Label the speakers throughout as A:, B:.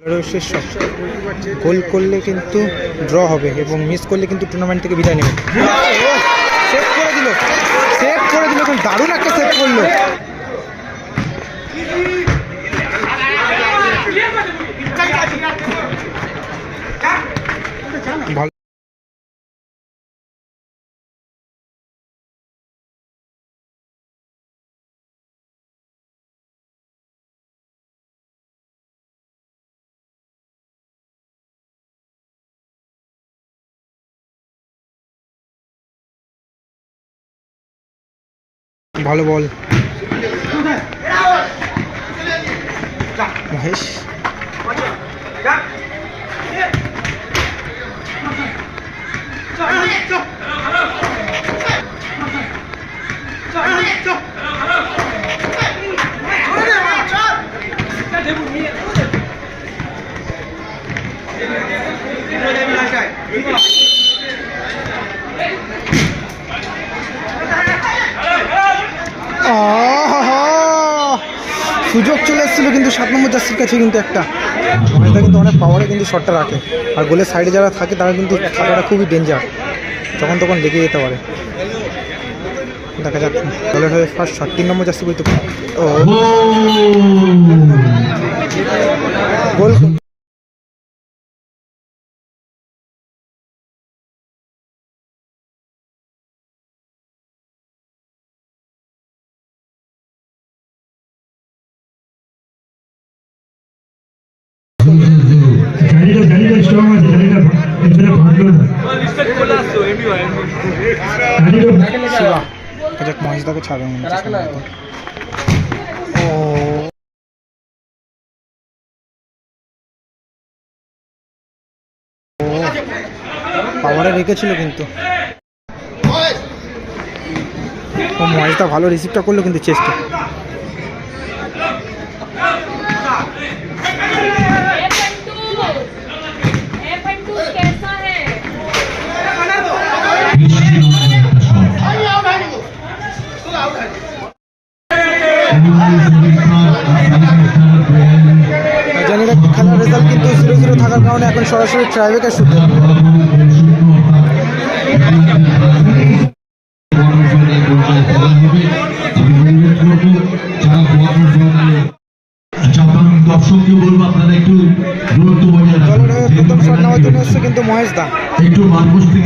A: শেষ গোল করলে কিন্তু ড্র হবে এবং মিস করলে কিন্তু টুর্নামেন্ট থেকে বিদায় নেবে। সেভ করে দিল। সেভ করে দিল দারুণ একটা সেভ করল। ভালো বল মহেশ আহা! সুযোগ চলে এসেছিল কিন্তু সাত নম্বর জার্সির কাছে কিন্তু একটা। এটা কিন্তু অনেক পাওয়ারে কিন্তু শটটা রাখে। আর গোলের সাইডে যারা থাকে তারা কিন্তু থাকাটা খুবই ডেঞ্জার তখন তখন লেগে যেতে পারে। দেখা যাক। দলের হয়ে ফার্স্ট শট তিন নম্বর জার্সি বলতে ও। গোল হচ্ছে সম্ভবত। ও পাওয়ারে রেখেছিল কিন্তু। ও মহেশদা ভালো রিসিভটা করল কিন্তু চেষ্টা সরাসরি ট্রাইবেকার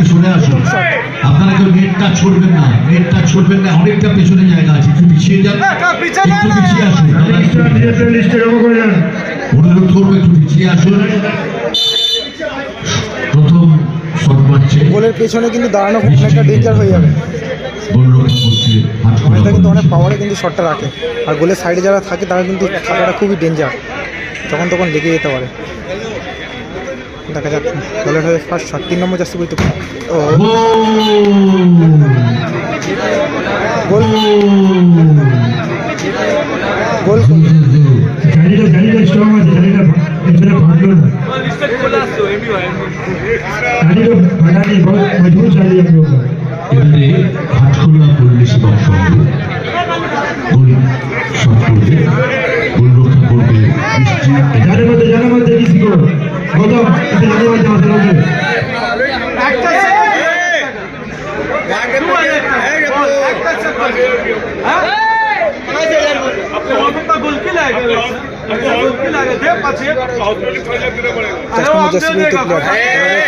B: সরে আসুন আপনারা না না পেছনে জায়গা আছে একটু একটু অনুরোধ করব একটু পিছিয়ে আসুন
A: গোলের পেছনে কিন্তু দাঁড়ানো খুব অনেকটা ডেঞ্জার হয়ে যাবে মহেশদা কিন্তু অনেক পাওয়ারে কিন্তু শটটা রাখে আর গোলের সাইডে যারা থাকে তারা কিন্তু থাকাটা খুবই ডেঞ্জার তখন তখন লেগে যেতে পারে দেখা যাক দলের হয়ে ফার্স্ট শট তিন নম্বর জার্সি বলতে ও গোল গোল
C: জালিটা জালিটা স্ট্রং আছে জালিটা এখানে ভাঙলো না জালিটা ভাঙা নেই বহুত মজবুত জালি हम लोग का
B: এবারে হাটখোলা পুলিশ এবং সংঘ গোল শট করবে গোল রক্ষা করবে বৃষ্টি
C: जाने मत जाने मत दे किसी को गौतम इसे जाने मत जाने मत
A: চার নম্বর জার্সি বলতে প্লেয়ার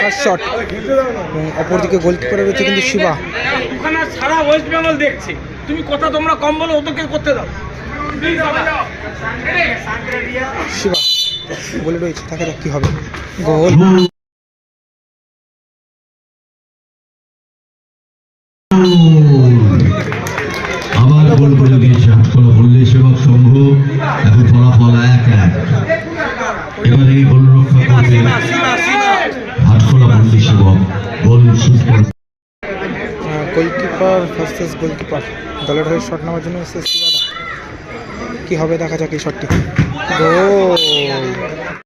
A: ফার্স্ট শট অপরদিকে গোলকিপারে রয়েছে কিন্তু শিবা।
D: ওখানে সারা ওয়েস্ট বেঙ্গল দেখছে। তুমি কথা তোমরা কম বলো ওদেরকে করতে দাও।
A: শিবা বলে রয়েছে দেখা যাক কি হবে। গোল।
B: আবার গোল করে দিয়েছে। পল্লী সেবক সংঘ এখন এক এই গোল রক্ষা করবে হাতখোলা গোল শুট করবে
A: গোলকিপার ভার্সেস গোলকিপার দলের হয়ে শট নেওয়ার জন্য কি হবে দেখা যাক এই শটটি গোল!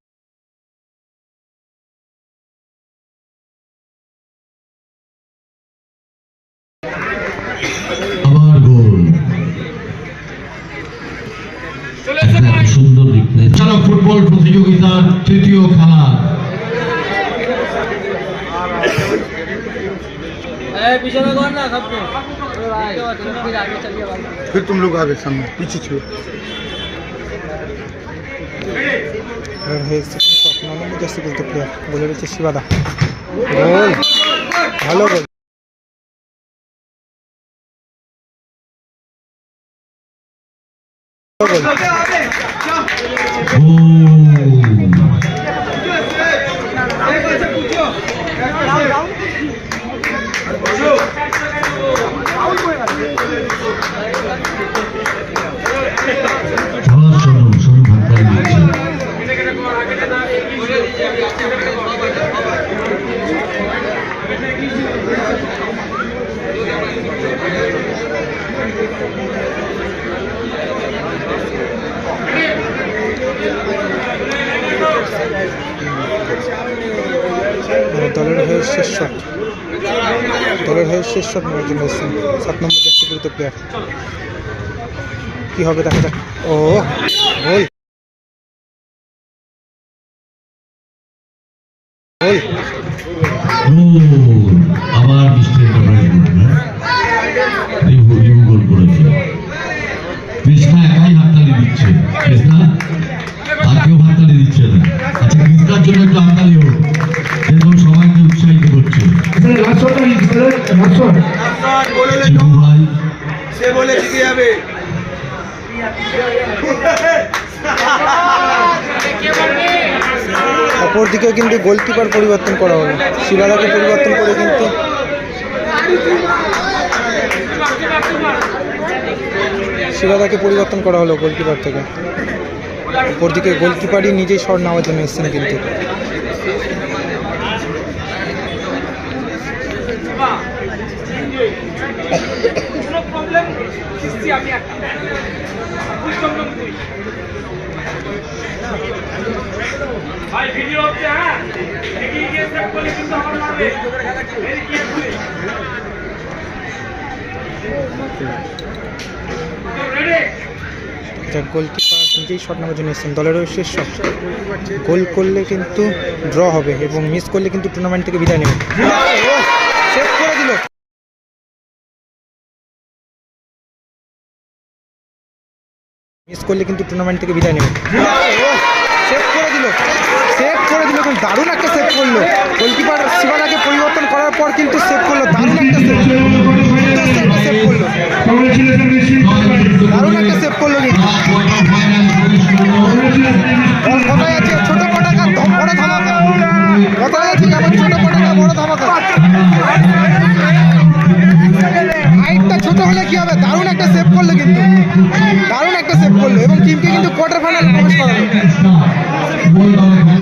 B: প্রতিযোগিতার তৃতীয় খেলা
A: फिर तुम लोग आगे सामने पीछे छो জার্সি বলতে প্লেয়ার বলে রয়েছে শিবাদা গোল ভালো গোল গোল Ooh. হয়ে শেষ শট দলের হয়ে শেষ নেওয়ার জন্য সাত নম্বর গুরুত্ব প্লেয়ার কি হবে দেখা যাক। ও, গোল। গোল। অপরদিকে কিন্তু গোলকিপার পরিবর্তন করা হলো। শিবাদাকে পরিবর্তন করে কিন্তু শিবাদাকে পরিবর্তন করা হলো গোলকিপার থেকে। অপরদিকে গোলকিপারই নিজেই শট নেওয়ার জন্য এসেছেন কিন্তু।
D: কোনো প্রবলেম দিচ্ছি আমি একটা। দুই চন্দন ভাই ভিডিও হচ্ছে হ্যাঁ? এগিয়ে গিয়ে সেভ করলে কিন্তু আমার মারবে ভেরি কেয়ারফুলি রেডি
A: গোলকিপার নিজেই শট নেওয়ার জন্য এসেছেন। দলেরও শেষ শট গোল করলে কিন্তু ড্র হবে এবং মিস করলে কিন্তু টুর্নামেন্ট থেকে বিদায় নেবে মিস করলে কিন্তু টুর্নামেন্ট থেকে বিদায় নেবে। সেভ করে দিল। সেভ করে দিল, কিন্তু দারুণ একটা সেভ করল। গোলকিপার শিবানাকে পরিবর্তন করার পর কিন্তু সেভ করল, দারুণ একটা সেভ করল। দারুণ একটা সেভ করল কিন্তু।